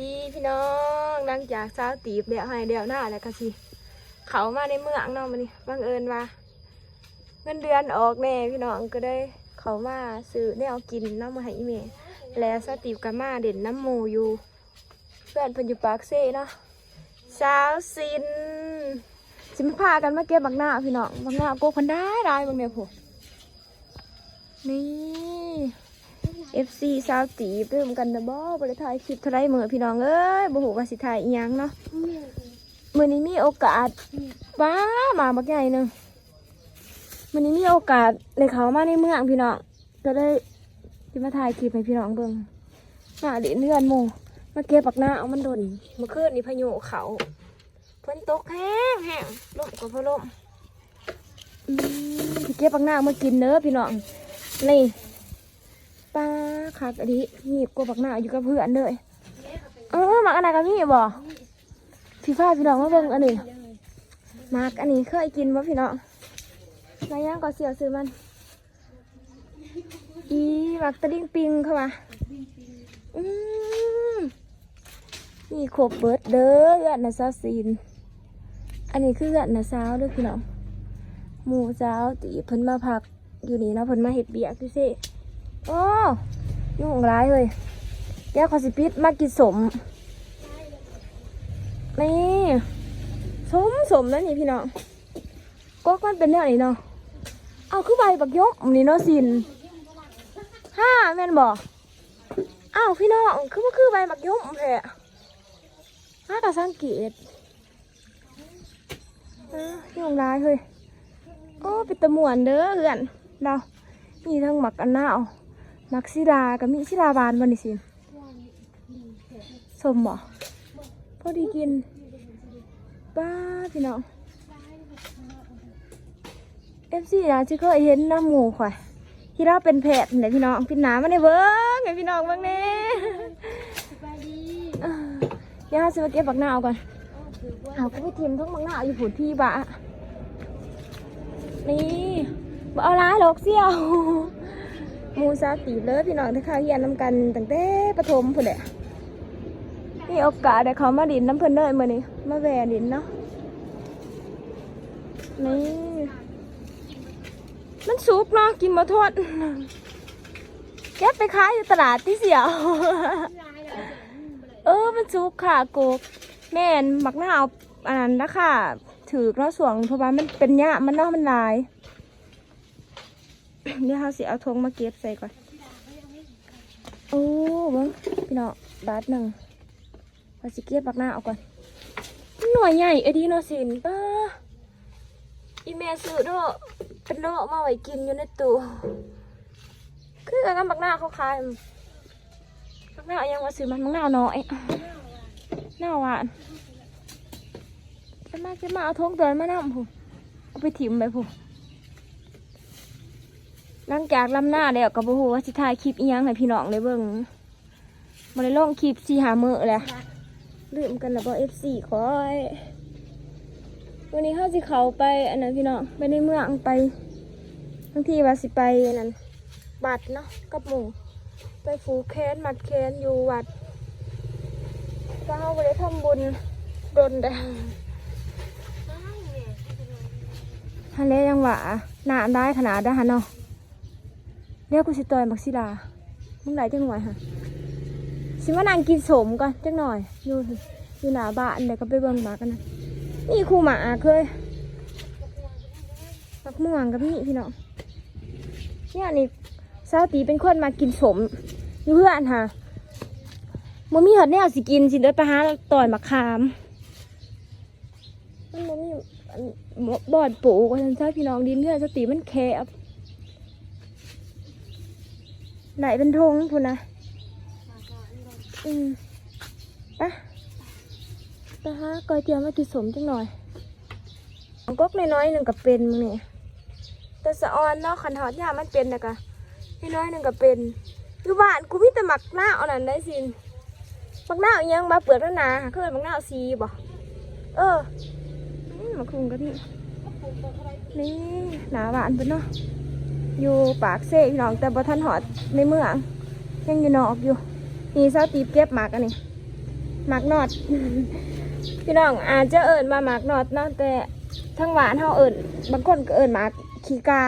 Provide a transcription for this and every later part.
ดีพี่น้องหลังจากสาวตีบเดี๋ยวให้เดี๋ยวหน้าแล้วก็สิเขามาในเมืองเนาะมันนี่บังเอิญว่าเงินเดือนออกแน่พี่น้องก็ได้เขามาซื้อแนวกินน้ำมาให้อีเมแล้วสาวตีบกับมาเด่นน้ำหมูอยู่เพื่อนเพิ่นอยู่ปากเซ่เนาะสาวซินสิมาพากันมาเก็บบักหน้าพี่น้องบักหน้าโกคนได้ได้บางเนี่ยผมนี่ FC สาวตีบเริ่มกันนะบ่บริถ่ายคลิปเท่าไรเหมือพี่น้องเอ้ยบ่ฮู้ว่าสิถ่ายอีหยังเนาะมื้อนี้มีโอกาสว้ามาบักใหญ่หนึ่งมื้อนี้มีโอกาสได้เข้ามาในเมืองพี่น้องก็ได้สิมาถ่ายคลิปให้พี่น้องเบิ่งมาเล่นเรือนหมู่มาเก็บปักหน้าเอามันดนมื่อคืนนี้พายุเขาฝนตกแห้งแห้งลมก็พอลมอืมสิเก็บปักหน้ามากินเด้อพี่น้องนี่ ปลาคักอันนี้หีบกบักหน้าอยู่กับเพื่อนเลยเออมักอันไหนกับพี่บ่พี่ฟ้าพี่น้องมาเบิ่งอันนี้มักอันนี้เคยกินบ่พี่น้องนายย่างก็เสียวซื้อมันอีมักตะลิ่งปิงเข้ามาอืมนี่ครบเบิดเด้อเอื้อนนะซาซีนอันนี้คือเอื้อนนะสาวเด้อพี่น้องหมูสาวตีเพิ่นมาพักอยู่นี่เนาะเพิ่นมาเฮ็ดเบียกพี่เซ่ โอ้ยุ่งร้ายเลยแก้วคอสิปิดมากินสม นี่สมสมแล้วนี่พี่น้องก็มันเป็นแนวนี้เนาะ เอาคือใบบักยกนี่เนาะสินห้าแม่นบอกอ้าวพี่น้องคือว่าคือใบบักยกแท้ห้ากะสังเกตยุ่งร้ายเลยโอ้เป็นตะมวนเด้อเพื่อนเรามีทั้งหมักอันนาว มักซิลากับมิซิลาบานบันนี่สิสมบ่พอดีกินป้าพี่น้องเอฟซีนะที่เคยเห็นน้ำหมูข่อยที่เราเป็นแพทย์ไหนพี่น้องพี่หนามาในเบิ้งไงพี่น้องบิ้งแน่อ่าเดี๋ยวเราจะมาเก็บบักหนาวก่อนเอาก็ไปทิมทั้งบักหน้าอยู่ผุดพี่บะนี่บ่เอาร้ายหรอกเสี่ยว มูซาตีเลยพี่น้องที่ข้าวเฮียนน้ำกันตั้งแต่ประถมพุ่นแหละนี่โอกาสได้เขามาดินน้ำเพิ่นเลยมื่อนี้มาแหวนดินเนาะนี่มันสุกเนาะกินมาทอดแกบไปขายอยู่ตลาดที่เสียวเออมันสุกค่ะโกกแม่นมักหน้าเอาอันนั้นนะค่ะถือเนาะสวงเพราะว่ามันเป็นหญ้ามันเนาะมันลาย เดี๋ยวเราสิเอาธงมาเก็บใส่ก่อน โอ้เบิ้งพี่น้องบาทหนึ่งเราสิเก็บบักหน้าเอาก่อน หน่วยใหญ่ไอ้ดีโนสินป้าอีเมซื้อโดเป็นโดมาไว้กินอยู่ในตู้คือกันบักหน้าเขาขายบักหน้ายังมาซื้อมันบักหน้าน้อยหน้าหวานจะมาจะมาเอาธงตัวนั้นมานั่งผู้เอาไปถิ่มไปผู้ หลังจากลำหน้าแล้วก็บ่ฮู้ว่าสิถ่ายคลิปอีหยังให้พี่น้องได้เบิ่งบ่ได้ลงคลิปสิหามื้อแหละลืมกันแล้วบ่ FC ขอให้วันนี้เฮาสิเข้าไปอันนั้นพี่น้องไปในเมืองไปบางทีว่าสิไปอันนั้นบัดเนาะกับหมู่ไปฟูแคนมัดแคนอยู่วัดก็เฮาบ่ได้ทำบุญดนได้ทะเลยังหว่าหน้าได้ขนาดได้ฮะเนาะ เดี๋ยวกูสิต่อยมักซิลามึงไหนจังหน่อยฮะสิมานั่งกินสมก่อนจังหน่อย อยู่อยู่หน้าบ้านเดี๋ยวก็ไปเบิ่งหมากันนะนี่ครูหมาเคยมักม่วงกับนี่พี่น้องเนี่ยนี่สาวตีเป็นคนมากินสมอยู่เพื่อนค่ะมันมีหอดแนวสิกินสิเดินไปหาต่อยมะขาม มันบ่มีบอดปูกว่าฉันใช่พี่น้องดินเพื่อนสาตีมันแคบ ไหนเป็นธงพูนนะอืมปไปฮะก้อยเตียวมากินสมจังหน่อยองก๊กน้อยๆหนึ่งกับเป็นมึงเนี่ยแต่สะออนเนาะขันหอดยามันเป็นนะกะน้อยๆหนึ่งกับเป็นอยู่บ้านกูพี่แต่หมักหน้าเอานั่นได้สินหมักหน้าเอายังมาเปลือกแล้วนะเคยหมักหน้าเอาซีบ่เอออืมมาคุงกันนี่นี่หนาหวานเป็นเนาะ อยู่ปากเซ่พี่น้องแต่บ่ทันหอดในเมืองยังอยู่นอกอยู่นี่เศร้าตีบเก็บหมากอันนี้หมักนอด พี่น้องอาจจะเอิญมาหมักนอดเนาะแต่ทั้งหวานเฮาเอิญบางคนก็เอิญหมักขี้กา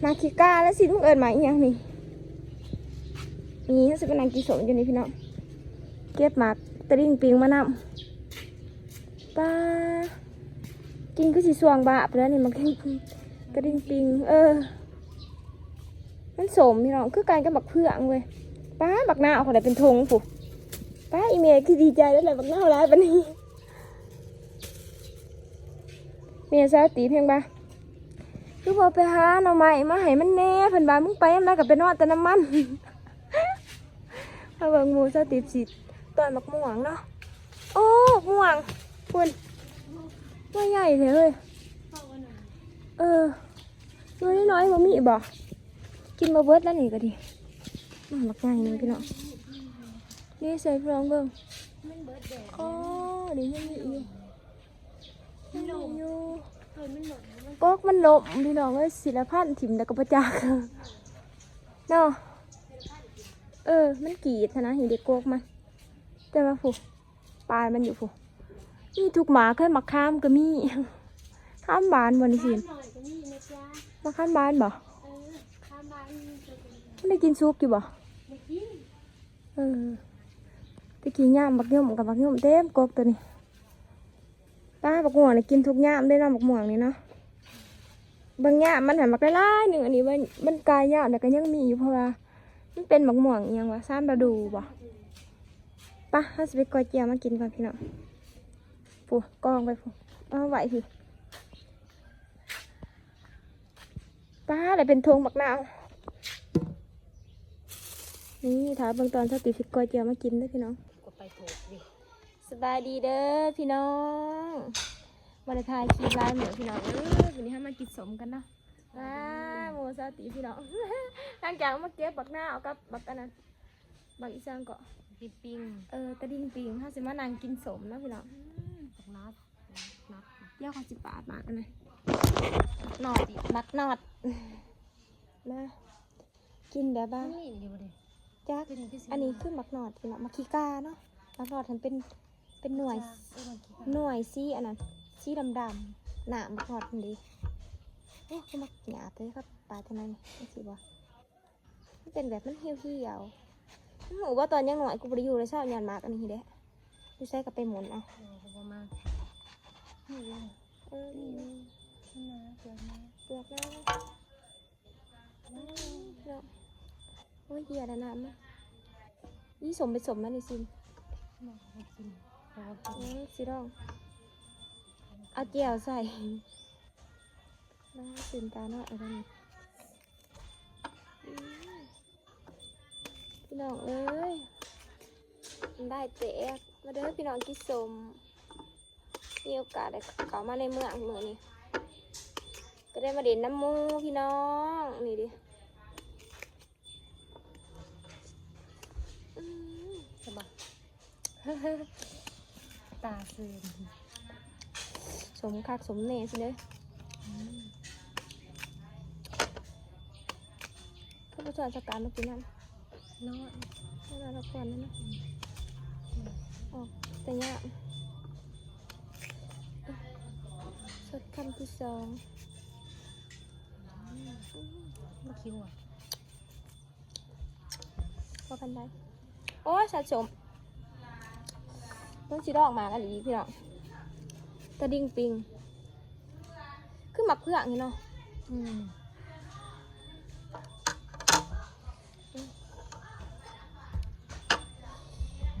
หมากขี้กาแล้วสิลูกเอิญหมาอีหยังนี่นี่เขาสิเป็นนางกีสมอยู่นี่พี่น้องเก็บหมักตะลิ่งปิงมานำป้ากินก็สิสวงบาปแล้วนี่มัน กระดิ่งปิง เออ มันสมพี่น้องคือการกับบักเพื่องเว้ยป้าบักหน้าเอาอะไรเป็นธงปุ๊ป้าอีเมลคือดีใจแล้วแหละบักหน้าร้ายปานนี้เมียสาวตีเพียงบ่าคือพอไปหาหน่อไม้มาให้มันแน่เพิ่นบ่ามึงไปยามใดก็ไปนอนแต่น้ำมันพาเบิ่งมูสาวตีสิต้นมักม่วงเนาะโอ้ม่วงคุณว่าใหญ่เลยเออ น้อยน้อยๆบ่มีบ่กินมาเบิดแล้วนี่ก็ดีมาบักใหญ่นึงพี่น้องนี่ใส่พี่น้องเบิ่งอ๋อเดี๋ยวยังมีอีกมันหลมอยู่ก๊อกมันหลมพี่น้องเอ้ยศิลพันธ์ถิ่มแล้วก็ประจักษ์เนาะเออ มันกีดนะเห็นเด็กกอกมันแต่ว่าผูปลายมันอยู่ผูมีทุกหมาเคยมาข้ามก็มีข้ามบานบนนี่สิ มาข้ามบานบ่เออข้ามบ้านจะเป็นมันได้กินซุปอยู่บ่เมื่อกี้เออตะกี้ย่ามบักย่อมกับบักย่อมเต็มกอกตัวนี้ป้าบักม่วงนี่กินทุกย่ามได้เนาะบักม่วงนี่เนาะบางอย่างมันหันมาใกล้ๆหนึ่งอันนี้มันมันกลายยากแต่ก็ยังมีอยู่เพราะว่ามันเป็นหมักม่วงอหยังวะซ้ำระดูบ่ปะถ้าจะไปกอยเจียวมากินก่อนพี่น้องฟูกองไปฟูเอาไหวพี่ ป้าแต่เป็นทงหมักนาว นี่ถามเบางตอนสติสิกอยเจียวมากินเด้อพี่น้องก็ไปถูกดิสบายดีเด้อพี่น้องมาในทายคลิปไลน์เหมือนพี่น้องเออวันนี้ให้มากินสมกันเนาะว้าโมซาติพี่น้องหลังจากมาเก็บบักหน้าเอากับบักอันนั้นบักอีสานเกาะกินปิ้งเออตะดิ่งปิงถ้าสิมานั่งกินสมนะพี่น้องตกนัดนัดเลี้ยวเขาสิบบาทมากอันนะห นอดมักหนอดมากินแบบบ้างนี่ดีบ่ดิจักอันนี้คือมักหนอดพี่น้องมักขี้กาเนาะมักหนอดมันเป็นเป็นหน่วยเออมันกินหน่วยสีอันนั้นสีดำดำๆหนามักหอดมันดีโอ้คือมักหยาบเลยครับปลาเท่านั้นนี่สิบ่มันเป็นแบบมันเหี่ยวเหี่ยวๆหนูว่าตอนยังหน่อยกูบริยูเลยชอบยานมากอันนี้เด้ดูใส่กับไปหมุนเอาเออประมาณนี่เลยเออ นี่นี่นะเกิดมาเปลือกแล้วอืมเนาะโอ้ยเหี้ยแล้วน้ำนะนี่สมไปสมแล้วนี่ซิมหมอกไปกินพออืมสิรองเอาเจียวใส่มาสินตาหน่อยอะไรนี่พี่น้องเอ้ยมันได้เตะมาเด้อพี่น้องกินสมมีโอกาสได้เข้ามาในเมืองเมือง นี้ก็ได้มาเด่นน้ำหมูพี่น้อง นี่ดิอืมสบายตาซึมสมคักสมเน่สิเด้อข้าพเจ้าจะการมากินน้ำน้อยให้เราละคนนั่นนะออกแต่ยากสดคำที่สอง มาคิวอะพอกันได้โอ้ยสะสมต้องสีดอกหมากอะไรพี่น้องกระดิ่งปิงคือหมักเพื่องนี่เนาะอืม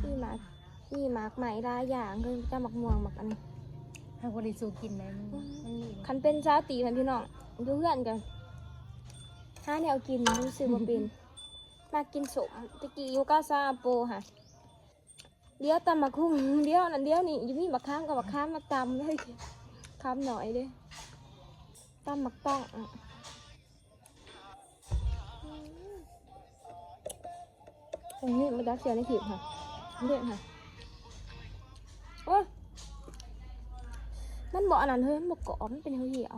มีหมากมีหมากใหม่หลายอย่างคือจะหมักม่วงหมักอันนี้ถ้าคนได้สู้กินไหมมันมันมีคันเป็นเช้าวตีพันพี่น้องดูเพื่อนกัน ห้าแนวกินรู้สึกว่าเป็นมากินสมตะกี้อยูกาซาโปค่ะเดี๋ยวตำมาคุ้งเดี๋ยวนั่นเดี๋ยวนี่อยูมีบักข้ามกับบักข้ามมาตำเลยข้ามหน่อยเด้ตำมักต้องอะตรงนี้มาดักเสียในถีบค่ะเด็กค่ะโอ้ยมันบอกอันนั้นเฮ้ยมันบอกกรอบมันเป็นเหี่ยว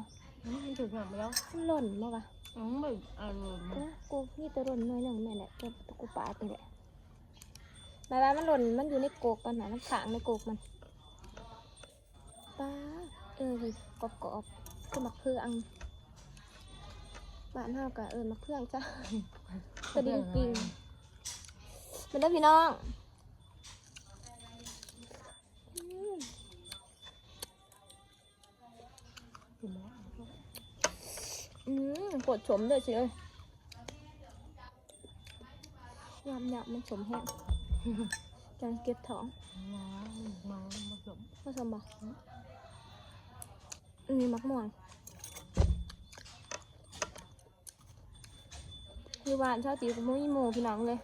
มันถูกหนักไปแล้วๆมันหล่นมาวะ อืมแบบอารมณ์กูกูนี่ตัวหล่นน่อยหนึ่งแม่นแหละตัวกูปาดนี่แหละหมายว่ามันหล่นมันอยู่ในโกกมันนะมันขางในโกกมันป้าเออกรอบกรอบๆคือมักเพื่องบ้านเฮากะเออมักเพื่องจ้ะกระดิ่งปิงมันได้พี่น้อง อืมปวดฉมเลยสิเอ้ยยำยำมันฉมแห้งจังเก็บท้องน้ำมาผสมผสมบ่อืมมักม่วงคือบ้านชาวตีกับมีหมูพี่น้องเลย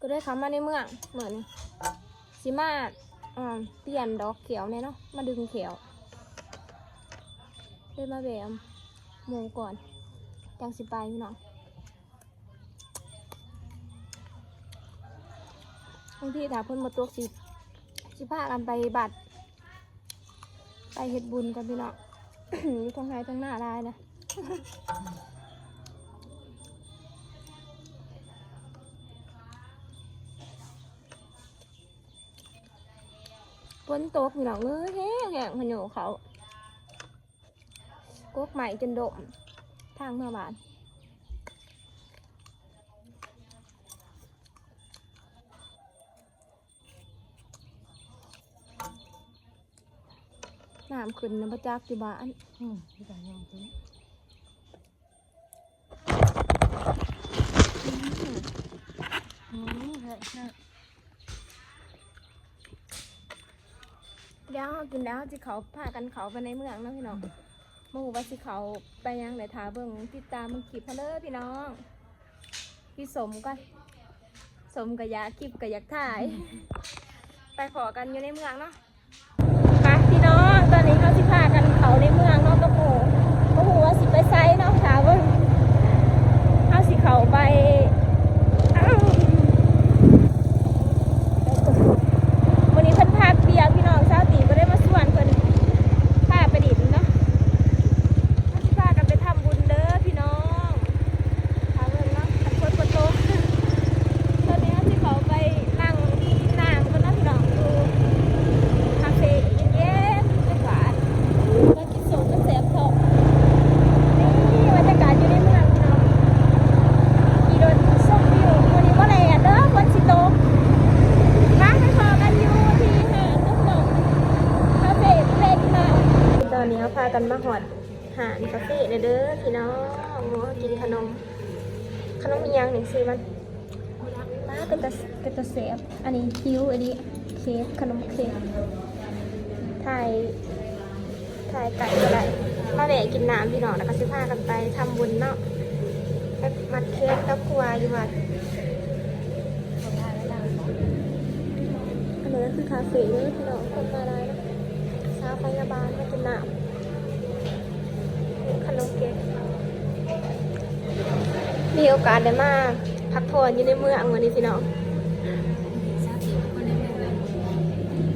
ก็ได้คำมาในเมืองเหมือนสิมาอ่าเปลี่ยนดอกเขียวเนี่ยเนาะมาดึงเขียวเลยมาแบม หมูก่อนจังสิไปพี่น้องบางทีถ้าเพิ่นมาตัวสิสิพากันไปบัตรไปเฮ็ดบุญกันพี่น้องอยู่ทางไหนทางหน้าได้นะฝนตกพี่น้องเอ้ยแห้งแห้งขยโเขา กกใหม่จนดมทางเมื่อบานน้ำขึ้นน้ำประจักษ์ที่บ้านอืมที่ต่างยังกินอืมเฮ้ยน่ะเดี๋ยวเรากินแล้วที่เขาพากันเขาไปในเมืองเนาะพี่น้องโมโหว่าสิเขาไปยังไหนทาเบิ่งติดตามมันคลิปเขาเด้อพี่น้องพี่สมก็สมกับยาคลิปกับอยากถ่าย ไปขอกันอยู่ในเมืองเนาะไปพี่น้องตอนนี้เขาสิพากันเขาในเมืองเนาะกระโหกระโหว่าสิไปไซเนาะถาเบิ่งเขาสิเขาไปอ้าววันนี้เพิ่นพาเบียร์พี่น้องชาวตีก็ได้มาส่วนเพิ่นพาไปดินเนาะเขาสิพากันไปทำบุญเด้อพี่น้องถามเบิ่งเนาะขันคนประตู ตอนนี้ที่เขาไปนั่งน้ำกันนะพี่น้องดูคาเฟ่เย็นๆไม่หวานมากินสูงกันแสบท้องนี่บรรยากาศอยู่ในเมืองพี่น้องขี่รถส้มวิววันนี้ว่าแลนเด้อวันสิโตกร้านไปพอกันอยู่ที่หาดน้ำหนองคาเฟ่เพลงมาต อนนี้เขาพากันมาหอดหาดคาเฟ่เด้อพี่น้องหมูกินขนม ขนมอีหยังหนึ่งสิมันมาเป็นตะเป็นตะเซฟอันนี้คิ้วอันนี้เค้กขนมเค้กถ่ายถ่ายไก่ก็ได้มาแหวะกินน้ำพี่น้องแล้วก็สิพากันไปทำบุญเนาะไปมัดเค้กกับครัวอยู่วัดอันนี้ก็คือคาเฟ่เลยพี่น้องคนมาได้นะสาว พยาบาลมากินน้ำขนมเค้กมีโอกาสได้มาพักผ่อนอยู่ในเมืองวันนี้พี่น้อง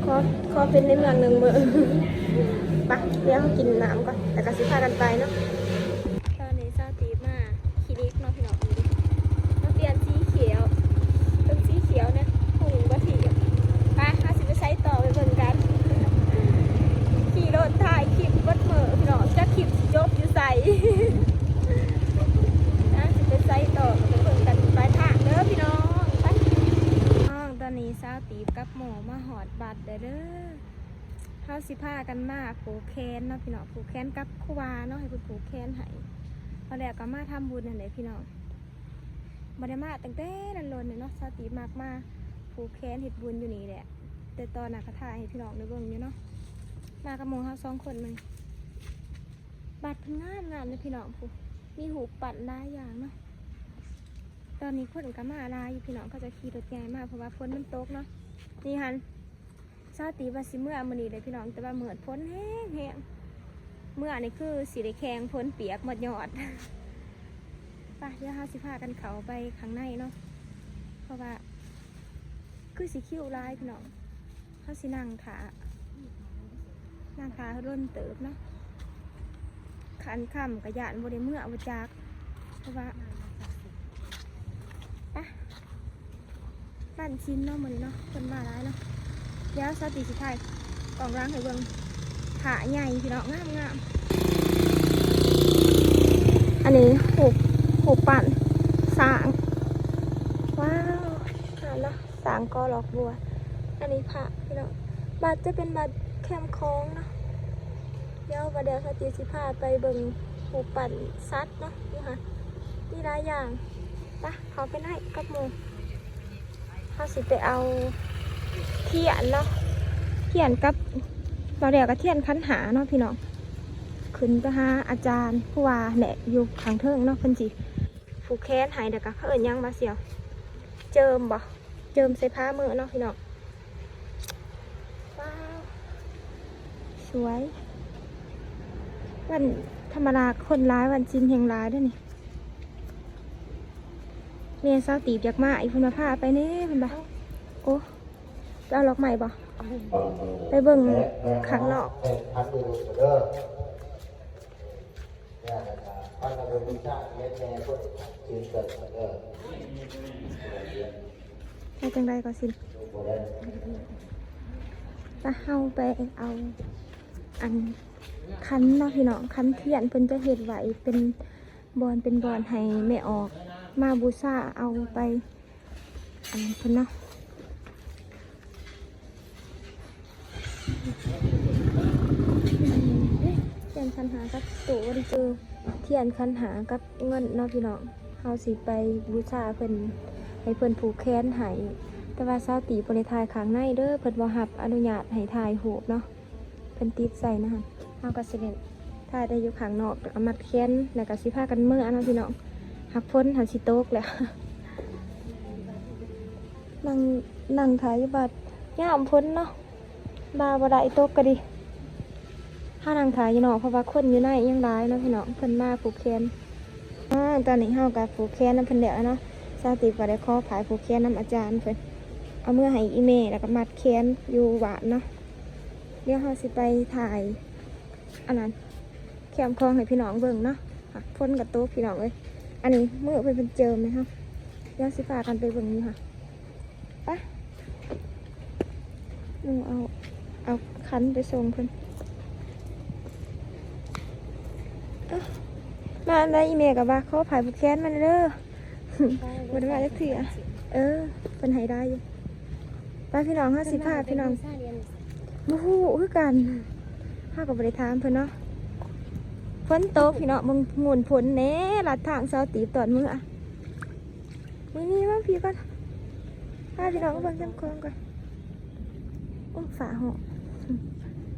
ขอขอเป็นในเมืองหนึ่งเมืองปะเดี๋ยวเขากินน้ำก่อนแต่ก็สิพากันไปเนาะตอนนี้ซาตีมาคลินิกเนาะพี่น้องดูดิมาเปลี่ยนสีเขียวเป็นสีเขียวเนี่ยหูกระถิ่นไปห้าสิบไปใช้ต่อไปเบิ่งกัน ขี่รถถ่ายคลิปวัดเหมือพี่น้องจะคลิปจบอยู่ใส่ นะสิไปใส่ต่อไปเบิ่งกันปลายทางเด้อพี่น้องไป น้องตอนนี้สาวตีบกับหมอมาหอดบัตร เด้าสิพากันมากผูกแขนเนาะพี่น้องผูกแขนกับครูวาเนาะให้เพิ่นผูกแขนให้พอแล้วก็มาทำบุญนั่นแหละพี่น้องบ่ได้มาตั้งแต่นั้นลนเนี่ยเนาะสตีบมากมาผูกแขนเฮ็ดบุญอยู่นี่แหละ แต่ตอนน่ะก็ถ่ายให้พี่น้องได้เบิ่งอยู่เนาะมากับมู่เฮาสองคนมันบัตรพงามงามเลยพี่น้องผู้มีหูปัดลายอย่างเนาะตอนนี้คนก็มาลายอยู่พี่น้องก็จะขี่รถใหญ่มากเพราะว่าฝนมันตกเนาะนี่ฮัน ซาตีว่าสิเมื่อมือนี้เลยพี่น้องแต่ว่าเหมือนฝนแห้งแห้งเมื่อนี่คือสีได้แข็งฝนเปียกหมดยอดไปเดี๋ยวเฮาสิพากันเขาไปข้างในเนาะเพราะว่า คือสีคิ้วลายพี่น้องเฮาสินั่งขานั่งขาร่นเติบเนาะขันคำกระยานบริเมื่อวจักเพราะว่ามาวันชิ้นเนาะมือนี้เนาะคนมาหลายเนาะ ดี๋ยวสติสิถ่ายกล่องล้างให้เบิ่งผาใหญ่พี่น้องงามงามอันนี้หูกหูกปั่นสาง ว้าวงามเนาะสางกอหลอกบัว อันนี้ผาพี่น้องบัตรจะเป็นบัตรแคมค้งเนาะเดี๋ยววันเดียวสติสิพาไปเบิ่งหูกปั่นซัดเนาะนี่ค่ะมีหลายอย่างไปะเขาไปไหนกับหมูเขาสิไปเอา เทียนเนาะเทียนกับเราเดียวกับเทียนคันหาเนาะพี่น้องขึ้นไปหาอาจารย์ผู้ว่าแหละอยู่ข้างเทิงเนาะเพิ่นสิผูกแขนใหายเด็กกะเขาเอิญยังมาเสียว เจิมบ่เจิมใส่ผ้ามือเนาะพี่น้องว้าวสวย วันธรรมดาคนร้ายวันจินแห่งร้ายด้วยนี่เมียสาวตีบอยากมาอีกเพิ่นมาพาไปเน่เพิ่นบ่าโอ้ จะเอาล็อกใหม่บ่ไปเบิ่งข้างนอกพันดูเด้อเนี่ยนะครับพันดูวิชาเลี้ยงแม่พวกยืนเกิดเด้อไปจังไดก็สิดูบ่ได้จะเฮาไปเอาอันคันเนาะพี่น้องคันเทียนเพิ่นจะเฮ็ดไหวเป็นบอนเป็นบอนให้แม่ออก มาบูชาเอาไปอันเพิ่นเนาะเทีย นคันหากับตู้บริเจอเทียนคันหากับเงินเนาะพี่น้องเฮาสิไปบูชาเพิ่นให้เพิ่นผูกแขนให้แต่ว่าสาวตีบริทายข้างในเด้อเพิ่นบ่หับอนุญาตให้ถ่ายรูปเนาะเพิ่นติดใส่นะฮะเฮาก็สิเล่นถ่ายได้อยู่ข้างนอกแล้วก็มัดแขนแล้วก็สิพากันมืออันนั้นพี่น้องหักพ้นหันสิโตกแล้วนั่งนั่งถ่ายอยู่บัดย่ามพ้นเนาะบาบ่ได้โตกก็ดี ถ้านั่งถ่ายอยู่เนาะเพราะว่าคนอยู่ในยังหลายเนาะพี่น้องเพิ่นมาผูกแขนอ่าตอนนี้เฮาก็ผูกแขนน้ำเพิ่นแล้วเนาะสาตีบก็ได้ขอผายผูกแขนนํอาจารย์เพิ่นเอาเมื่อให้อีเมลแล้วก็มัดแขนอยู่หวานเนาะเดี๋ยวเราสิไปถ่ายอันนั้นแคมคลองให้พี่น้องเบิ่งเนาะพ่นกับโต๊ะพี่น้องเลยอันนี้เมื่อเป็นเป็นเจิมไหมคะเดี๋ยวสิพากันไปเบิ่งนี่ค่ะไปหนูเอาเอาคันไปส่งเพิ่นเอ้อ มาได้อีเมลกับว่าเขาผายบุกแค้นมันเด้อบ่ได้มาจักเทื่อเออเป็นให้ได้อยู่ไปพี่น้องห้าสิบห้าพี่น้องบูฮู้คือกันห้ากับบริทามเพิ่นเนาะฝนตกพี่น้องมึงงุนฝนแหน่ลัดทางเสาตีบตอนมืออะมึงนี่ว่าพี่ก่อนพาพี่น้องมาเบิ่งน้ำคลองก่อนโอ้ฝาหอม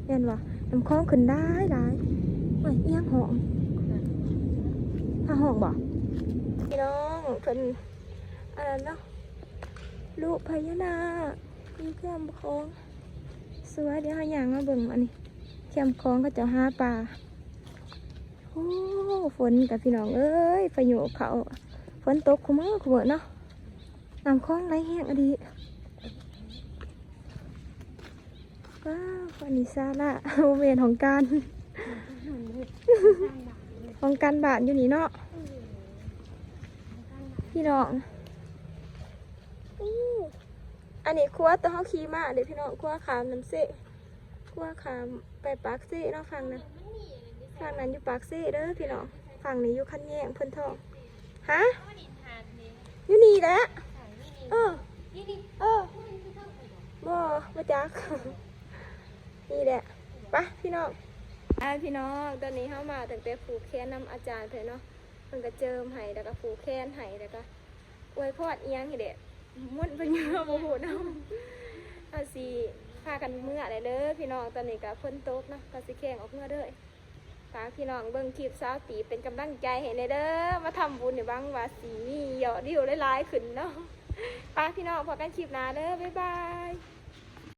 เห็นบ่น้ำคลองขึ้นได้ได้โอ้ยเอียงหอม พาหอมบ่พี่น้องเพิ่นอันนั้นเนาะลูกพญานาคอยู่แคมคลองสวยเดี๋ยวหาอย่างมาเบิ่งอันนี้แคมคลองก็จะหาปลาโอ้ฝนกับพี่น้องเอ้ยพายุเขาฝนตกคุมือคุมือเนาะน้ำคลองไหลแห้งอดีว้าวอันนี้ซาละโมเมนของการ ของการบาทอยู่นี่เนาะพี่น้องอันนี้ครัวตัวเขาขี่มาเดี๋ยวพี่น้องครัวขามน้ำเสะครัวขามไปปากเสะเนาะฝั่งนั้นฝั่งนั้นอยู่ปากเสะเด้อพี่น้องฝั่งนี้อยู่คันแยงเพิ่นทองฮะอยู่นี่แหละเออเออบ่มาจักนี่แหละไปะพี่น้อง อ่าพี่น้องตอนนี้เข้ามาตั้งแต่ผูกแขนนำอาจารย์เพิ่นเนาะเพิ่นก็เจิมให้แล้วก็ผูกแขนให้แล้วก็อวยพรอียงให้เด็กมุ่นไปเยอะโมโหเนาะอาสิพากันเมื่อไรเด้อพี่น้องตอนนี้ก็พ้นโตกเนาะก็สิแข่งออกเมื่อเด้อฝากพี่น้องเบิ่งคลิปสาวตีเป็นกำลังใจให้ในเด้อมาทำบุญในบ้างว่าสีมีเยอะดิวหลายๆขึ้นเนาะฝากพี่น้องพอกันคลิปหนาเด้อบ๊ายบาย